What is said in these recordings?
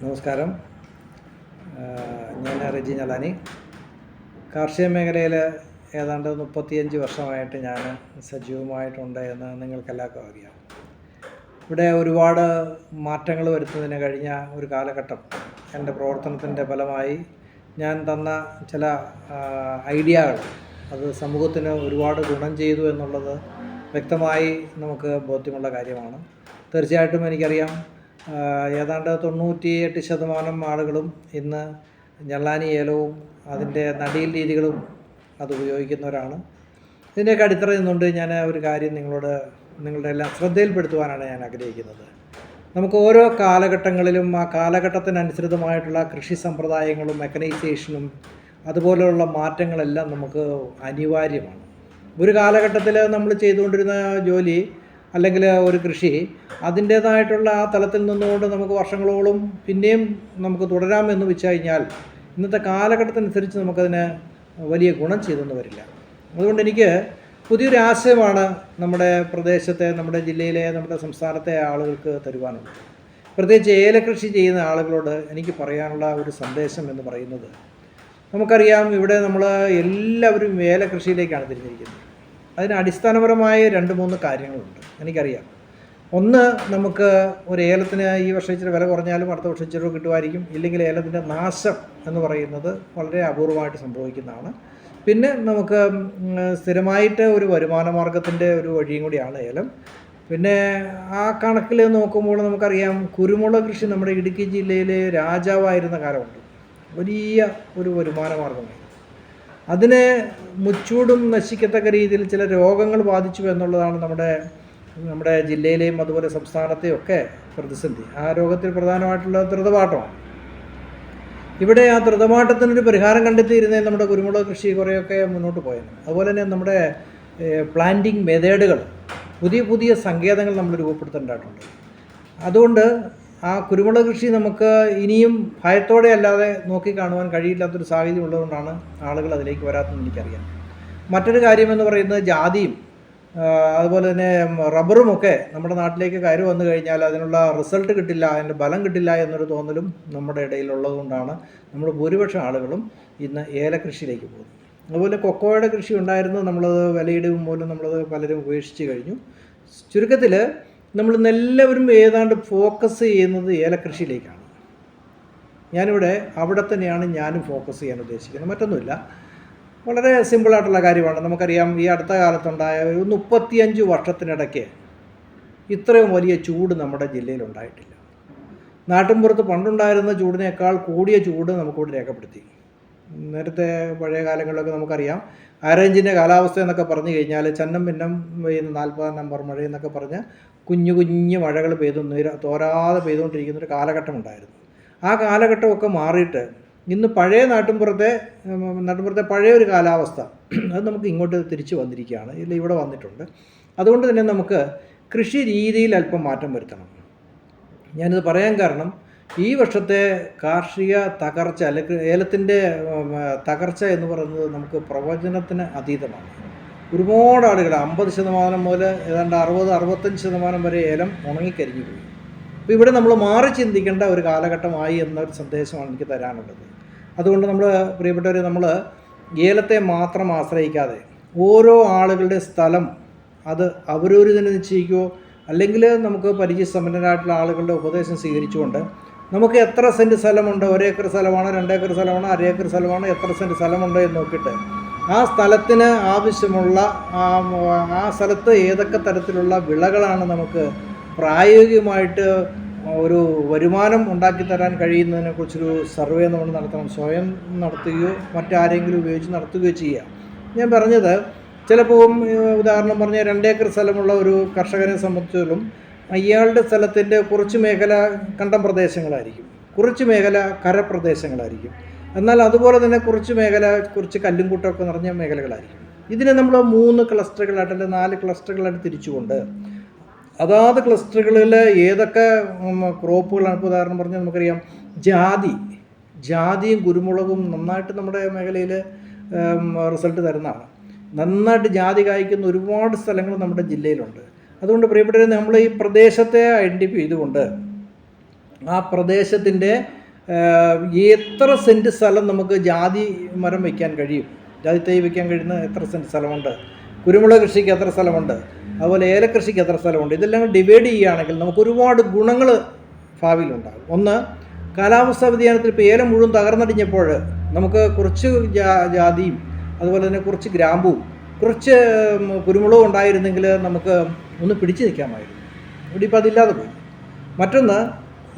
നമസ്കാരം. ഞാൻ റെജി ഞലാനി. കാർഷിക മേഖലയിൽ ഏതാണ്ട് മുപ്പത്തിയഞ്ച് വർഷമായിട്ട് ഞാൻ സജീവമായിട്ടുണ്ട് എന്ന് നിങ്ങൾക്കെല്ലാവർക്കും അറിയാം. ഇവിടെ ഒരുപാട് മാറ്റങ്ങൾ വരുത്തുന്നതിന് കഴിഞ്ഞ ഒരു കാലഘട്ടം എന്റെ പ്രവർത്തനത്തിന്റെ ഫലമായി ഞാൻ തന്ന ചില ഐഡിയകൾ അത് സമൂഹത്തിന് ഒരുപാട് ഗുണം ചെയ്തു എന്നുള്ളത് വ്യക്തമായി നമുക്ക് ബോധ്യമുള്ള കാര്യമാണ്. തീർച്ചയായിട്ടും എനിക്കറിയാം ഏതാണ്ട് തൊണ്ണൂറ്റി എട്ട് ശതമാനം ആളുകളും ഇന്ന് ഞള്ളാനി ഏലവും അതിന്റെ നടീൽ രീതികളും അത് ഉപയോഗിക്കുന്നവരാണ്. ഇതിന്റെയൊക്കെ അടിത്തറ നിന്നുകൊണ്ട് ഞാൻ ഒരു കാര്യം നിങ്ങളോട് നിങ്ങളുടെ എല്ലാം ശ്രദ്ധയിൽപ്പെടുത്തുവാനാണ് ഞാൻ ആഗ്രഹിക്കുന്നത്. നമുക്ക് ഓരോ കാലഘട്ടങ്ങളിലും ആ കാലഘട്ടത്തിനനുസൃതമായിട്ടുള്ള കൃഷി സമ്പ്രദായങ്ങളും മെക്കനൈസേഷനും അതുപോലെയുള്ള മാറ്റങ്ങളെല്ലാം നമുക്ക് അനിവാര്യമാണ്. ഒരു കാലഘട്ടത്തിൽ നമ്മൾ ചെയ്തുകൊണ്ടിരുന്ന ജോലി അല്ലെങ്കിൽ ഒരു കൃഷി അതിന്റേതായിട്ടുള്ള ആ തലത്തിൽ നിന്നുകൊണ്ട് നമുക്ക് വർഷങ്ങളോളം പിന്നെയും നമുക്ക് തുടരാമെന്ന് വെച്ച് കഴിഞ്ഞാൽ ഇന്നത്തെ കാലഘട്ടത്തിനനുസരിച്ച് നമുക്കതിന് വലിയ ഗുണം ചെയ്തെന്ന് വരില്ല. അതുകൊണ്ട് എനിക്ക് പുതിയൊരു ആശയമാണ് നമ്മുടെ പ്രദേശത്തെ നമ്മുടെ ജില്ലയിലെ നമ്മുടെ സംസ്ഥാനത്തെ ആളുകൾക്ക് തരുവാനുള്ളത്. പ്രത്യേകിച്ച് ഏലകൃഷി ചെയ്യുന്ന ആളുകളോട് എനിക്ക് പറയാനുള്ള ഒരു സന്ദേശം എന്ന് പറയുന്നത് നമുക്കറിയാം ഇവിടെ നമ്മൾ എല്ലാവരും ഏലകൃഷിയിലേക്കാണ് തിരിഞ്ഞിരിക്കുന്നത്. അതിന് അടിസ്ഥാനപരമായ രണ്ട് മൂന്ന് കാര്യങ്ങളുണ്ട്. എനിക്കറിയാം. ഒന്ന് നമുക്ക് ഒരു ഏലത്തിന് ഈ വർഷം ഇച്ചിരി വില കുറഞ്ഞാലും അടുത്ത വർഷം ഇച്ചിരി കിട്ടുമായിരിക്കും. ഇല്ലെങ്കിൽ ഏലത്തിന്റെ നാശം എന്ന് പറയുന്നത് വളരെ അപൂർവമായിട്ട് സംഭവിക്കുന്നതാണ്. പിന്നെ നമുക്ക് സ്ഥിരമായിട്ട് ഒരു വരുമാന മാർഗത്തിന്റെ ഒരു വഴിയും കൂടിയാണ് ഏലം. പിന്നെ ആ കണക്കിൽ നോക്കുമ്പോൾ നമുക്കറിയാം കുരുമുളക് കൃഷി നമ്മുടെ ഇടുക്കി ജില്ലയിലെ രാജാവായിരുന്ന കാലമുണ്ട്. വലിയ ഒരു വരുമാന മാർഗമായിരുന്നു അതിനെ മുച്ചൂടും നശിക്കത്തക്ക രീതിയിൽ ചില രോഗങ്ങൾ ബാധിച്ചു എന്നുള്ളതാണ് നമ്മുടെ നമ്മുടെ ജില്ലയിലെയും അതുപോലെ സംസ്ഥാനത്തെയും ഒക്കെ പ്രതിസന്ധി. ആ രോഗത്തിൽ പ്രധാനമായിട്ടുള്ള ദ്രുതപാഠമാണ് ഇവിടെ ആ ദ്രുതമാട്ടത്തിനൊരു പരിഹാരം കണ്ടെത്തിയിരുന്നേ നമ്മുടെ കുരുമുളക് കൃഷി കുറേയൊക്കെ മുന്നോട്ട് പോയത് അതുപോലെ തന്നെ നമ്മുടെ പ്ലാന്റിങ് മെത്തേഡുകൾ പുതിയ പുതിയ സങ്കേതങ്ങൾ നമ്മൾ രൂപപ്പെടുത്തേണ്ടതായിട്ടുണ്ട്. അതുകൊണ്ട് ആ കുരുമുളക് കൃഷി നമുക്ക് ഇനിയും ഭയത്തോടെ അല്ലാതെ നോക്കിക്കാണുവാൻ കഴിയില്ലാത്തൊരു സാഹചര്യം ഉള്ളതുകൊണ്ടാണ് ആളുകൾ അതിലേക്ക് വരാത്തതെന്ന് എനിക്കറിയാം. മറ്റൊരു കാര്യമെന്ന് പറയുന്നത് ജാതിയും അതുപോലെ തന്നെ റബ്ബറുമൊക്കെ നമ്മുടെ നാട്ടിലേക്ക് കയറി വന്നു കഴിഞ്ഞാൽ അതിനുള്ള റിസൾട്ട് കിട്ടില്ല അതിന്റെ ബലം കിട്ടില്ല എന്നൊരു തോന്നലും നമ്മുടെ ഇടയിലുള്ളതുകൊണ്ടാണ് നമ്മൾ ഭൂരിപക്ഷം ആളുകളും ഇന്ന് ഏലകൃഷിയിലേക്ക് പോകുന്നത്. അതുപോലെ കൊക്കോയുടെ കൃഷി ഉണ്ടായിരുന്നു നമ്മളത് വിലയിടും പോലും നമ്മളത് പലരും ഉപേക്ഷിച്ച് കഴിഞ്ഞു. ചുരുക്കത്തിൽ നമ്മൾ എല്ലാവരും ഏതാണ്ട് ഫോക്കസ് ചെയ്യുന്നത് ഏലക്കൃഷിയിലേക്കാണ്. ഞാനിവിടെ അവിടെ തന്നെയാണ് ഞാനും ഫോക്കസ് ചെയ്യാൻ ഉദ്ദേശിക്കുന്നത്. മറ്റൊന്നുമില്ല. വളരെ സിമ്പിളായിട്ടുള്ള കാര്യമാണ്. നമുക്കറിയാം ഈ അടുത്ത കാലത്തുണ്ടായ ഒരു മുപ്പത്തിയഞ്ച് വർഷത്തിനിടയ്ക്ക് ഇത്രയും വലിയ ചൂട് നമ്മുടെ ജില്ലയിൽ ഉണ്ടായിട്ടില്ല നാട്ടിൻപുറത്ത് പണ്ടുണ്ടായിരുന്ന ചൂടിനേക്കാൾ കൂടിയ ചൂട് നമുക്കിവിടെ രേഖപ്പെടുത്തി. നേരത്തെ പഴയ കാലങ്ങളിലൊക്കെ നമുക്കറിയാം. ആരേഞ്ചിന്റെ കാലാവസ്ഥ എന്നൊക്കെ പറഞ്ഞു കഴിഞ്ഞാൽ ചന്നം പിന്നം പെയ്യുന്ന നാൽപ്പതാം നമ്പർ മഴ എന്നൊക്കെ പറഞ്ഞ് കുഞ്ഞു കുഞ്ഞു മഴകൾ പെയ്തു തോരാതെ പെയ്തുകൊണ്ടിരിക്കുന്ന ഒരു കാലഘട്ടം ഉണ്ടായിരുന്നു ആ കാലഘട്ടമൊക്കെ മാറിയിട്ട് ഇന്ന് പഴയ നാട്ടിൻപുറത്തെ നാട്ടിൻപുറത്തെ പഴയ ഒരു കാലാവസ്ഥ. അത് നമുക്ക് ഇങ്ങോട്ട് തിരിച്ചു വന്നിരിക്കുകയാണ്. ഇല്ല ഇവിടെ വന്നിട്ടുണ്ട്. അതുകൊണ്ട് തന്നെ നമുക്ക് കൃഷി രീതിയിൽ അല്പം മാറ്റം വരുത്തണം. ഞാനിത് പറയാൻ കാരണം ഈ വർഷത്തെ കാർഷിക തകർച്ച അല്ലെങ്കിൽ ഏലത്തിന്റെ തകർച്ച എന്ന് പറയുന്നത് നമുക്ക് പ്രവചനത്തിന് അതീതമാണ്. ഒരുപാട് ആളുകൾ അമ്പത് ശതമാനം മുതൽ ഏതാണ്ട് അറുപത് അറുപത്തഞ്ച് ശതമാനം വരെ ഏലം ഉണങ്ങിക്കരിഞ്ഞു പോയി. അപ്പോൾ ഇവിടെ നമ്മൾ മാറി ചിന്തിക്കേണ്ട ഒരു കാലഘട്ടമായി എന്നൊരു സന്ദേശമാണ് എനിക്ക് തരാനുള്ളത്. അതുകൊണ്ട് നമ്മൾ പ്രിയപ്പെട്ടവർ നമ്മൾ ഏലത്തെ മാത്രം ആശ്രയിക്കാതെ ഓരോ ആളുകളുടെ സ്ഥലം അത് അവരൊരു തന്നെ നിശ്ചയിക്കുമോ അല്ലെങ്കിൽ നമുക്ക് പരിചയസമ്പന്നരായിട്ടുള്ള ആളുകളുടെ ഉപദേശം സ്വീകരിച്ചുകൊണ്ട് നമുക്ക് എത്ര സെന്റ് സ്ഥലമുണ്ട് ഒരേക്കർ സ്ഥലമാണോ രണ്ടേക്കർ സ്ഥലമാണോ അരേക്കർ സ്ഥലമാണോ എത്ര സെന്റ് സ്ഥലമുണ്ട് എന്ന് നോക്കിയിട്ട് ആ സ്ഥലത്തിന് ആവശ്യമുള്ള ആ സ്ഥലത്ത് ഏതൊക്കെ തരത്തിലുള്ള വിളകളാണ് നമുക്ക് പ്രായോഗികമായിട്ട് ഒരു വരുമാനം ഉണ്ടാക്കി തരാൻ കഴിയുന്നതിനെ കുറിച്ചൊരു സർവേ നമ്മൾ നടത്തണം. സ്വയം നടത്തുകയോ മറ്റാരെങ്കിലും ഉപയോഗിച്ച് നടത്തുകയോ ചെയ്യാം ഞാൻ പറഞ്ഞത് ചിലപ്പോൾ ഉദാഹരണം പറഞ്ഞ രണ്ടേക്കർ സ്ഥലമുള്ള ഒരു കർഷകനെ സംബന്ധിച്ചിടത്തോളം അയാളുടെ സ്ഥലത്തിന്റെ കുറച്ച് മേഖല കണ്ടം പ്രദേശങ്ങളായിരിക്കും. കുറച്ച് മേഖല കരപ്രദേശങ്ങളായിരിക്കും. എന്നാൽ അതുപോലെ തന്നെ കുറച്ച് മേഖല കുറച്ച് കല്ലും കൂട്ടമൊക്കെ നിറഞ്ഞ മേഖലകളായിരിക്കും. ഇതിനെ നമ്മൾ മൂന്ന് ക്ലസ്റ്ററുകളായിട്ട് അല്ലെങ്കിൽ നാല് ക്ലസ്റ്ററുകളായിട്ട് തിരിച്ചുകൊണ്ട് അതാത് ക്ലസ്റ്ററുകളിൽ ഏതൊക്കെ ക്രോപ്പുകളാണ് ഇപ്പോൾ ഉദാഹരണം പറഞ്ഞാൽ നമുക്കറിയാം ജാതി. ജാതിയും കുരുമുളകും നന്നായിട്ട് നമ്മുടെ മേഖലയിൽ റിസൾട്ട് തരുന്നതാണ്. നന്നായിട്ട് ജാതി കായ്ക്കുന്ന ഒരുപാട് സ്ഥലങ്ങൾ നമ്മുടെ ജില്ലയിലുണ്ട്. അതുകൊണ്ട് പ്രിയപ്പെട്ടവരെ നമ്മൾ ഈ പ്രദേശത്തെ ഐഡന്റിഫൈ ചെയ്തുകൊണ്ട് ആ പ്രദേശത്തിന്റെ എത്ര സെന്റ് സ്ഥലം നമുക്ക് ജാതി മരം വയ്ക്കാൻ കഴിയും? ജാതി തൈ വയ്ക്കാൻ കഴിയുന്ന എത്ര സെന്റ് സ്ഥലമുണ്ട്? കുരുമുളക് കൃഷിക്ക് എത്ര സ്ഥലമുണ്ട്? അതുപോലെ ഏലക്കൃഷിക്ക് എത്ര സ്ഥലമുണ്ട്? ഇതെല്ലാം ഡിവൈഡ് ചെയ്യുകയാണെങ്കിൽ നമുക്ക് ഒരുപാട് ഗുണങ്ങൾ ഭാവിയിലുണ്ടാകും ഒന്ന് കാലാവസ്ഥാ വ്യതിയാനത്തിൽ ഇപ്പോൾ ഏലം മുഴുവൻ തകർന്നടിഞ്ഞപ്പോൾ നമുക്ക് കുറച്ച് ജാതിയും അതുപോലെ തന്നെ കുറച്ച് ഗ്രാമ്പും കുറച്ച് കുരുമുളകും ഉണ്ടായിരുന്നെങ്കിൽ നമുക്ക് ഒന്ന് പിടിച്ചു നിൽക്കാമായിരുന്നു. ഇവിടെ ഇപ്പോൾ അതില്ലാതെ പോയി. മറ്റൊന്ന്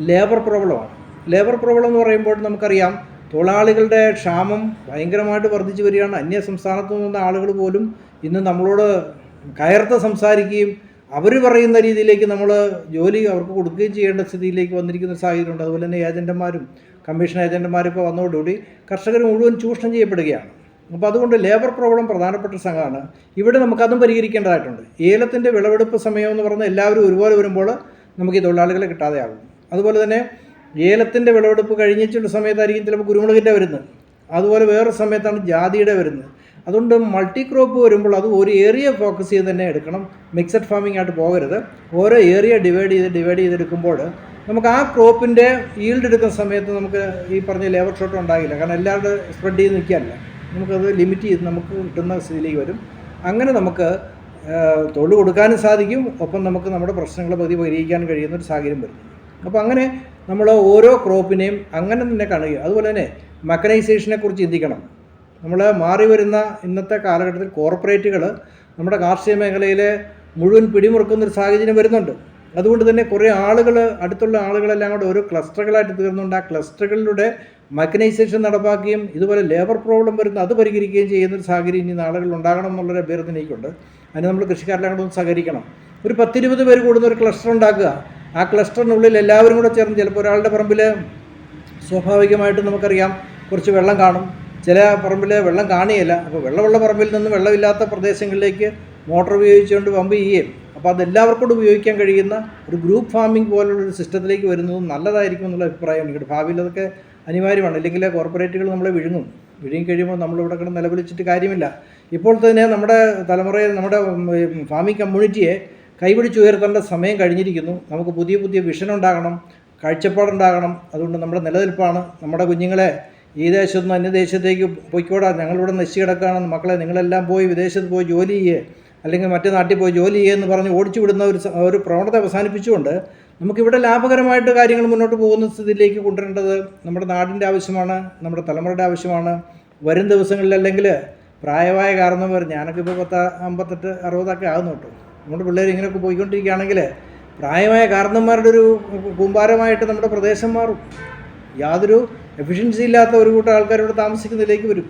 ലേബർ പ്രോബ്ലമാണ്. ലേബർ പ്രോബ്ലം എന്ന് പറയുമ്പോൾ നമുക്കറിയാം തൊഴിലാളികളുടെ ക്ഷാമം ഭയങ്കരമായിട്ട് വർദ്ധിച്ചു വരികയാണ്. അന്യ സംസ്ഥാനത്തു നിന്ന ആളുകൾ പോലും ഇന്ന് നമ്മളോട് കയർത്ത് സംസാരിക്കുകയും അവർ പറയുന്ന രീതിയിലേക്ക് നമ്മൾ ജോലി അവർക്ക് കൊടുക്കുകയും ചെയ്യേണ്ട സ്ഥിതിയിലേക്ക് വന്നിരിക്കുന്ന സാഹചര്യമുണ്ട്. അതുപോലെ തന്നെ ഏജന്റന്മാരും കമ്മീഷൻ ഏജന്റുമാരൊക്കെ വന്നതോടുകൂടി കർഷകർ മുഴുവൻ ചൂഷണം ചെയ്യപ്പെടുകയാണ്. അപ്പോൾ അതുകൊണ്ട് ലേബർ പ്രോബ്ലം പ്രധാനപ്പെട്ട സംഘമാണ്. ഇവിടെ നമുക്കതും പരിഹരിക്കേണ്ടതായിട്ടുണ്ട്. ഏലത്തിന്റെ വിളവെടുപ്പ് സമയം എന്ന് പറഞ്ഞാൽ എല്ലാവരും ഒരുപോലെ വരുമ്പോൾ നമുക്ക് ഈ തൊഴിലാളികളെ കിട്ടാതെയാകും. അതുപോലെ തന്നെ ഏലത്തിന്റെ വിളവെടുപ്പ് കഴിഞ്ഞിട്ടുള്ള സമയത്തായിരിക്കും ചിലപ്പോൾ കുരുമുളകിന്റെ വരുന്നത്. അതുപോലെ വേറെ സമയത്താണ് ജാതിയുടെ വരുന്നത്. അതുകൊണ്ട് മൾട്ടി ക്രോപ്പ് വരുമ്പോൾ അത് ഒരു ഏരിയ ഫോക്കസ് ചെയ്ത് തന്നെ എടുക്കണം. മിക്സഡ് ഫാമിംഗ് ആയിട്ട് പോകരുത്. ഓരോ ഏരിയ ഡിവൈഡ് ചെയ്ത് ഡിവൈഡ് ചെയ്തെടുക്കുമ്പോൾ നമുക്ക് ആ ക്രോപ്പിന്റെ ഈൽഡ് എടുക്കുന്ന സമയത്ത് നമുക്ക് ഈ പറഞ്ഞ ലേബർ ഷോട്ട് ഉണ്ടാകില്ല. കാരണം എല്ലാവരുടെ സ്പ്രെഡ് ചെയ്ത് നിൽക്കാനല്ല നമുക്കത് ലിമിറ്റ് ചെയ്ത് നമുക്ക് കിട്ടുന്ന സ്ഥിതിയിലേക്ക് വരും. അങ്ങനെ നമുക്ക് തൊഴിൽ കൊടുക്കാനും സാധിക്കും. ഒപ്പം നമുക്ക് നമ്മുടെ പ്രശ്നങ്ങളെ പതി പരിഹരിക്കാൻ കഴിയുന്ന ഒരു സാഹചര്യം വരും അപ്പോൾ അങ്ങനെ നമ്മൾ ഓരോ ക്രോപ്പിനെയും അങ്ങനെ തന്നെ കാണുകയും അതുപോലെ തന്നെ മെക്കനൈസേഷനെ കുറിച്ച് ചിന്തിക്കണം. നമ്മൾ മാറി വരുന്ന ഇന്നത്തെ കാലഘട്ടത്തിൽ കോർപ്പറേറ്റുകൾ നമ്മുടെ കാർഷിക മേഖലയിലെ മുഴുവൻ പിടിമുറുക്കുന്ന ഒരു സാഹചര്യം വരുന്നുണ്ട്. അതുകൊണ്ട് തന്നെ കുറേ ആളുകൾ അടുത്തുള്ള ആളുകളെല്ലാം കൂടെ ഓരോ ക്ലസ്റ്ററുകളായിട്ട് തീർന്നുകൊണ്ട് ആ ക്ലസ്റ്ററുകളിലൂടെ മെക്കനൈസേഷൻ നടപ്പാക്കുകയും ഇതുപോലെ ലേബർ പ്രോബ്ലം വരുന്ന അത് പരിഹരിക്കുകയും ചെയ്യുന്ന ഒരു സാഹചര്യം ഇനി നാളുകളിൽ ഉണ്ടാകണം എന്നുള്ളൊരു അഭ്യർത്ഥന എനിക്കുണ്ട് അതിന് നമ്മൾ കൃഷിക്കാരെല്ലാം കൂടെ ഒന്ന് സഹകരിക്കണം. ഒരു പത്തിരുപത് പേര് കൂടുന്ന ഒരു ക്ലസ്റ്റർ ഉണ്ടാക്കുക. ആ ക്ലസ്റ്ററിനുള്ളിൽ എല്ലാവരും കൂടെ ചേർന്ന് ചിലപ്പോൾ ഒരാളുടെ പറമ്പിൽ സ്വാഭാവികമായിട്ട് നമുക്കറിയാം കുറച്ച് വെള്ളം കാണും. ചില പറമ്പിൽ വെള്ളം കാണുകയില്ല. അപ്പോൾ വെള്ളമുള്ള പറമ്പിൽ നിന്ന് വെള്ളമില്ലാത്ത പ്രദേശങ്ങളിലേക്ക് മോട്ടോർ ഉപയോഗിച്ചുകൊണ്ട് പമ്പ് ചെയ്യുകയും അപ്പോൾ അതെല്ലാവർക്കും കൂടെ ഉപയോഗിക്കാൻ കഴിയുന്ന ഒരു ഗ്രൂപ്പ് ഫാമിംഗ് പോലുള്ള ഒരു സിസ്റ്റത്തിലേക്ക് വരുന്നതും നല്ലതായിരിക്കും എന്നുള്ള അഭിപ്രായം എനിക്കുണ്ട്. ഭാവിയിൽ അതൊക്കെ അനിവാര്യമാണ്. അല്ലെങ്കിൽ കോർപ്പറേറ്റുകൾ നമ്മളെ വിഴുങ്ങും. വിഴുങ്ങി കഴിയുമ്പോൾ നമ്മളിവിടെ കിടന്ന് നിലവിളിച്ചിട്ട് കാര്യമില്ല. ഇപ്പോൾ തന്നെ നമ്മുടെ തലമുറയെ നമ്മുടെ ഫാമിംഗ് കമ്മ്യൂണിറ്റിയെ കൈപിടിച്ചുയർത്തേണ്ട സമയം കഴിഞ്ഞിരിക്കുന്നു. നമുക്ക് പുതിയ പുതിയ വിഷൻ ഉണ്ടാകണം കാഴ്ചപ്പാടുണ്ടാകണം. അതുകൊണ്ട് നമ്മുടെ നിലനിൽപ്പാണ്. നമ്മുടെ കുഞ്ഞുങ്ങളെ ഈ ദേശത്തു നിന്ന് അന്യദേശത്തേക്ക് പോയിക്കോടാ. ഞങ്ങളിവിടെ നശിച്ച് കിടക്കുകയാണ്. മക്കളെ നിങ്ങളെല്ലാം പോയി വിദേശത്ത് പോയി ജോലി ചെയ്യേ. അല്ലെങ്കിൽ മറ്റു നാട്ടിൽ പോയി ജോലി ചെയ്യുക എന്ന് പറഞ്ഞ് ഓടിച്ചു വിടുന്ന ഒരു ഒരു പ്രവണത അവസാനിപ്പിച്ചുകൊണ്ട് നമുക്കിവിടെ ലാഭകരമായിട്ട് കാര്യങ്ങൾ മുന്നോട്ട് പോകുന്ന സ്ഥിതിയിലേക്ക് കൊണ്ടുവരേണ്ടത് നമ്മുടെ നാടിന്റെ ആവശ്യമാണ് നമ്മുടെ തലമുറയുടെ ആവശ്യമാണ്. വരും ദിവസങ്ങളിൽ അല്ലെങ്കിൽ പ്രായമായ കാരണവർ ഞാനൊക്കെ ഇപ്പോൾ പത്ത് അമ്പത്തെട്ട് അറുപതൊക്കെ ആകുന്നു കേട്ടോ നമ്മുടെ പിള്ളേർ ഇങ്ങനെയൊക്കെ പോയിക്കൊണ്ടിരിക്കുകയാണെങ്കിൽ പ്രായമായ കാരണന്മാരുടെ ഒരു കൂമ്പാരമായിട്ട് നമ്മുടെ പ്രദേശം മാറും. യാതൊരു എഫിഷ്യൻസി ഇല്ലാത്ത ഒരു കൂട്ടം ആൾക്കാരോട് താമസിക്കുന്നതിലേക്ക് വരും.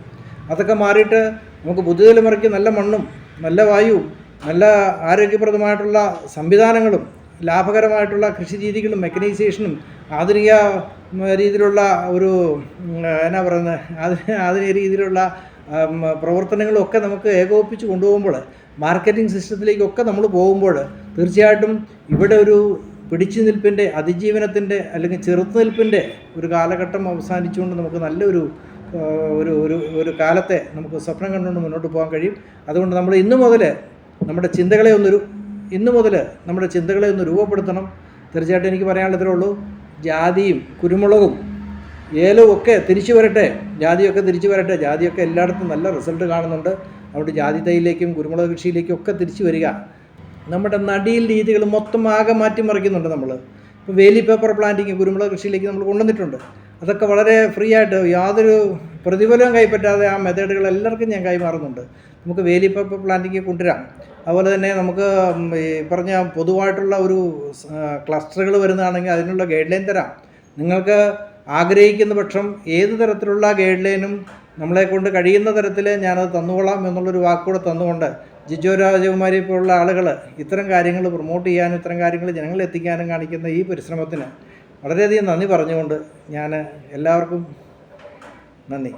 അതൊക്കെ മാറിയിട്ട് നമുക്ക് ബുദ്ധിതലമുറയ്ക്ക് നല്ല മണ്ണും നല്ല വായുവും നല്ല ആരോഗ്യപ്രദമായിട്ടുള്ള സംവിധാനങ്ങളും ലാഭകരമായിട്ടുള്ള കൃഷി രീതികളും മെക്കനൈസേഷനും ആധുനിക രീതിയിലുള്ള ഒരു എന്നാ പറയുന്നത് ആധുനിക രീതിയിലുള്ള പ്രവർത്തനങ്ങളും ഒക്കെ നമുക്ക് ഏകോപിപ്പിച്ച് കൊണ്ടുപോകുമ്പോൾ മാർക്കറ്റിംഗ് സിസ്റ്റത്തിലേക്കൊക്കെ നമ്മൾ പോകുമ്പോൾ തീർച്ചയായിട്ടും ഇവിടെ ഒരു പിടിച്ചു നിൽപ്പിന്റെ അതിജീവനത്തിന്റെ അല്ലെങ്കിൽ ചെറുത്തുനിൽപ്പിന്റെ ഒരു കാലഘട്ടം അവസാനിച്ചുകൊണ്ട് നമുക്ക് നല്ലൊരു ഒരു ഒരു ഒരു കാലത്തെ നമുക്ക് സ്വപ്നം കണ്ടുകൊണ്ട് മുന്നോട്ട് പോകാൻ കഴിയും. അതുകൊണ്ട് നമ്മൾ ഇന്നു മുതൽ നമ്മുടെ ചിന്തകളെ ഒന്നൊരു ഇന്നു മുതൽ നമ്മുടെ ചിന്തകളെ ഒന്ന് രൂപപ്പെടുത്തണം. തീർച്ചയായിട്ടും എനിക്ക് പറയാനുള്ളതേ ഉള്ളൂ ജാതിയും കുരുമുളകും ഏലവും ഒക്കെ തിരിച്ചു വരട്ടെ ജാതിയൊക്കെ തിരിച്ചു വരട്ടെ ജാതിയൊക്കെ എല്ലായിടത്തും നല്ല റിസൾട്ട് കാണുന്നുണ്ട്. അതുകൊണ്ട് ജാതി തൈയിലേക്കും കുരുമുളക് കൃഷിയിലേക്കും ഒക്കെ തിരിച്ചു വരിക. നമ്മുടെ നടിയിൽ രീതികൾ മൊത്തം ആകെ മാറ്റിമറിക്കുന്നുണ്ട് നമ്മൾ ഇപ്പോൾ വേലി പേപ്പർ പ്ലാന്റിങ് കുരുമുളക് കൃഷിയിലേക്ക് നമ്മൾ കൊണ്ടുവന്നിട്ടുണ്ട്. അതൊക്കെ വളരെ ഫ്രീ ആയിട്ട് യാതൊരു പ്രതിഫലവും കൈപ്പറ്റാതെ ആ മെത്തേഡുകൾ എല്ലാവർക്കും ഞാൻ കൈമാറുന്നുണ്ട്. നമുക്ക് വേലി പേപ്പർ പ്ലാന്റിങ് കൊണ്ടുവരാം. അതുപോലെ തന്നെ നമുക്ക് ഈ പറഞ്ഞ പൊതുവായിട്ടുള്ള ഒരു ക്ലസ്റ്ററുകൾ വരുന്നതാണെങ്കിൽ അതിനുള്ള ഗൈഡ് ലൈൻ തരാം. നിങ്ങൾക്ക് ആഗ്രഹിക്കുന്ന പക്ഷം ഏത് തരത്തിലുള്ള ഗൈഡ് ലൈനും നമ്മളെ കൊണ്ട് കഴിയുന്ന തരത്തിൽ ഞാനത് തന്നുകൊള്ളാം എന്നുള്ളൊരു വാക്കുകൂടെ തന്നുകൊണ്ട് ജിജോ രാജകുമാരി പോലുള്ള ആളുകൾ ഇത്തരം കാര്യങ്ങൾ പ്രൊമോട്ട് ചെയ്യാനും ഇത്തരം കാര്യങ്ങൾ ജനങ്ങളിൽ എത്തിക്കാനും കാണിക്കുന്ന ഈ പരിശ്രമത്തിന് വളരെയധികം നന്ദി പറഞ്ഞുകൊണ്ട് ഞാൻ എല്ലാവർക്കും നന്ദി.